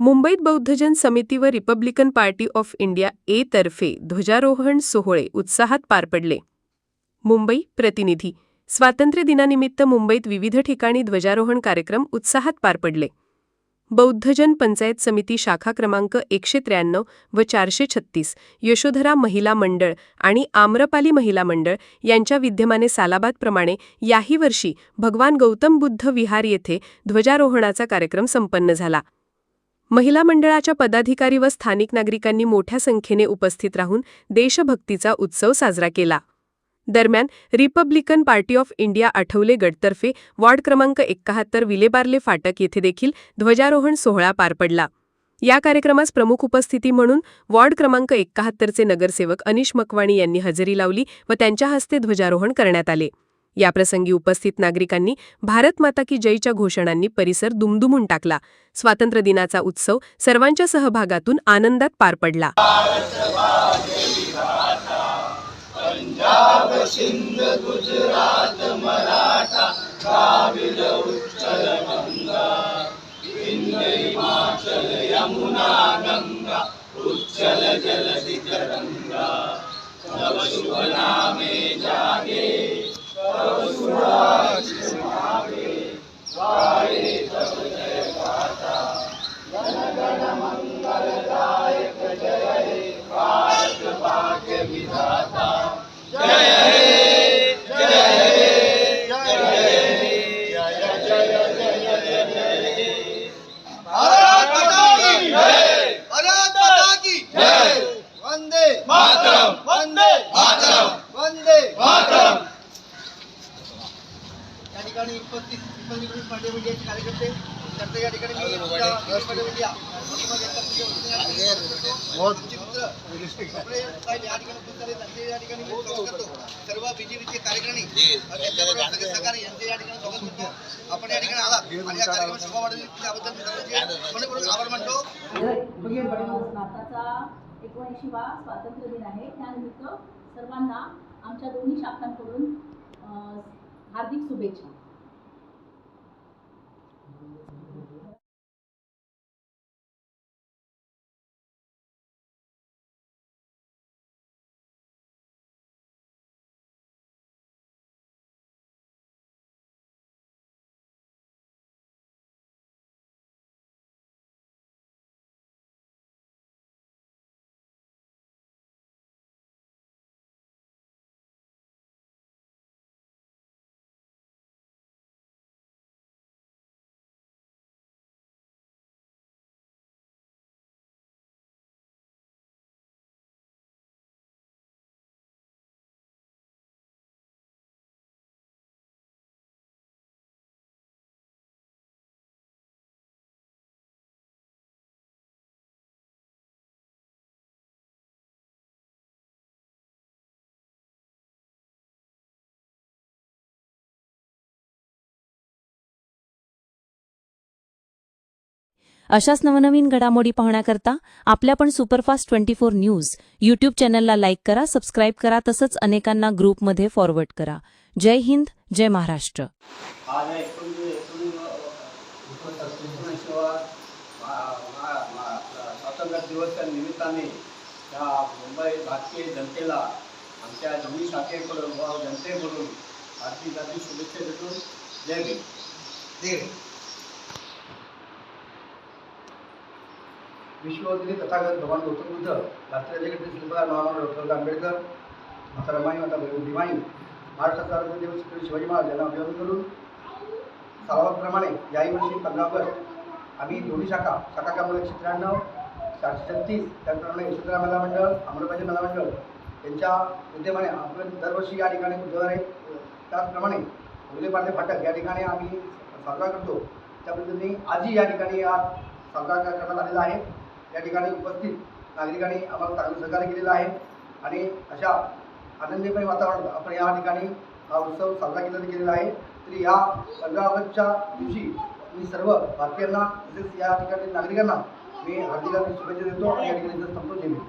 मुंबईत बौद्धजन समिती व Republican Party of India A तर्फे ध्वजारोहण सोहळे उत्साहात पार पडले. मुंबई प्रतिनिधी. स्वातंत्र्य दिनानिमित्त मुंबईत विविध ठिकाणी ध्वजारोहण कार्यक्रम उत्साहात पार पडले. बौद्धजन पंचायत समिती शाखा क्रमांक एकशे त्र्याण्णव व चारशे छत्तीस यशोधरा महिला मंडळ आणि आम्रपाली महिला मंडळ यांच्या विद्यमाने सालाबादप्रमाणे याही वर्षी भगवान गौतम बुद्ध विहार येथे ध्वजारोहणाचा कार्यक्रम संपन्न झाला. महिला मंडळाच्या पदाधिकारी व स्थानिक नागरिकांनी मोठ्या संख्येने उपस्थित राहून देशभक्तीचा उत्सव साजरा केला. दरम्यान Republican Party of India Athawale गटतर्फे ward क्रमांक एक्काहत्तर विलेबार्ले फाटक येथे देखील ध्वजारोहण सोहळा पार पडला. या कार्यक्रमास प्रमुख उपस्थिती म्हणून वॉर्ड क्रमांक एक्काहत्तरचे नगरसेवक अनिश मकवाणी यांनी हजेरी लावली व त्यांच्या हस्ते ध्वजारोहण करण्यात आले. याप्रसंगी उपस्थित नागरिकांनी भारत माता की जयच्या घोषणांनी परिसर दुमदुमून टाकला. स्वातंत्र्य दिनाचा उत्सव सर्वांच्या सहभागातून आनंदात पार पडला. भारत माता की जय भारत माता की जय वंदे मातरम वंदे मातरम वंदे मातरम या ठिकाणी उपस्थित रिपब्लिकन पार्टी म्हणजे कार्यकर्ते करते या ठिकाणी मी आमच्या पार्टी म्हणजे या ठिकाणी मित्र आपले साहेब या ठिकाणी उपस्थित आहेत त्यांचे या ठिकाणी मी स्वागत करतो. सर्व बीजेपीचे कार्यकर्ते त्यांच्याबरोबर सगळे सहकारी यांचे या ठिकाणी स्वागत करतो. आपण या ठिकाणी आलात आणि या कार्यक्रमात शोभा वाढवली त्याबद्दल मी सर्वांचे मनपूर्वक आभार मानतो. भारताचा एकोणऐंशीवा स्वातंत्र्य दिन आहे. त्यानिमित्त सर्वांना आमच्या दोन्ही शाखांकडून हार्दिक शुभेच्छा. अशाच नवनवीन घडामोडी पाहण्याकरता आपल्या पण superfast twenty four news YouTube चॅनलला लाईक करा सबस्क्राईब करा तसंच अनेकांना ग्रुपमध्ये फॉरवर्ड करा. जय हिंद जय महाराष्ट्र. स्वातंत्र्य दिवसच्या निमित्ताने मुंबई भारतीय जनतेला आमच्या दोन्ही शाखेकडून व जनतेकडून हार्दिक हार्दिक शुभेच्छा देतो. जय दीड विश्ववंदनी तथागत भगवान गौतम बुद्ध राष्ट्रीय जगत शिल्पकार महामानव डॉक्टर आंबेडकर माता रमाई माता भीमाई महाराष्ट्राचा आरोग्य दिवस शिवाजी महाराज यांना अभिवादन करून सालावाप्रमाणे याही वर्षी पंधरा ऑगस्ट आम्ही दोन्ही शाखा शाखा क्रमांक एकशे त्र्याण्णव चारशे छत्तीस त्याचप्रमाणे यशोधरा महिला मंडळ अमराबाजी महिला मंडळ यांच्या उद्यमाने आपण दरवर्षी या ठिकाणी बुधवारी त्याचप्रमाणे उलेपार्ले फाटक या ठिकाणी आम्ही साजरा करतो. त्या पद्धतीने आजही या ठिकाणी हा साजरा करण्यात आलेला आहे. या ठिकाणी उपस्थित नागरिकांनी आम्हाला चांगलं सहकार्य केलेलं आहे. आणि अशा आनंदीमय वातावरण आपण या ठिकाणी हा उत्सव साजरा केला गेलेला आहे. तरी या पंधरा ऑगस्टच्या दिवशी मी सर्व भारतीयांना तसेच या ठिकाणी नागरिकांना मी हार्दिक शुभेच्छा देतो आणि या ठिकाणी संतोष देतो